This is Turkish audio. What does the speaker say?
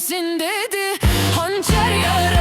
kimsin dedi. Hançer yara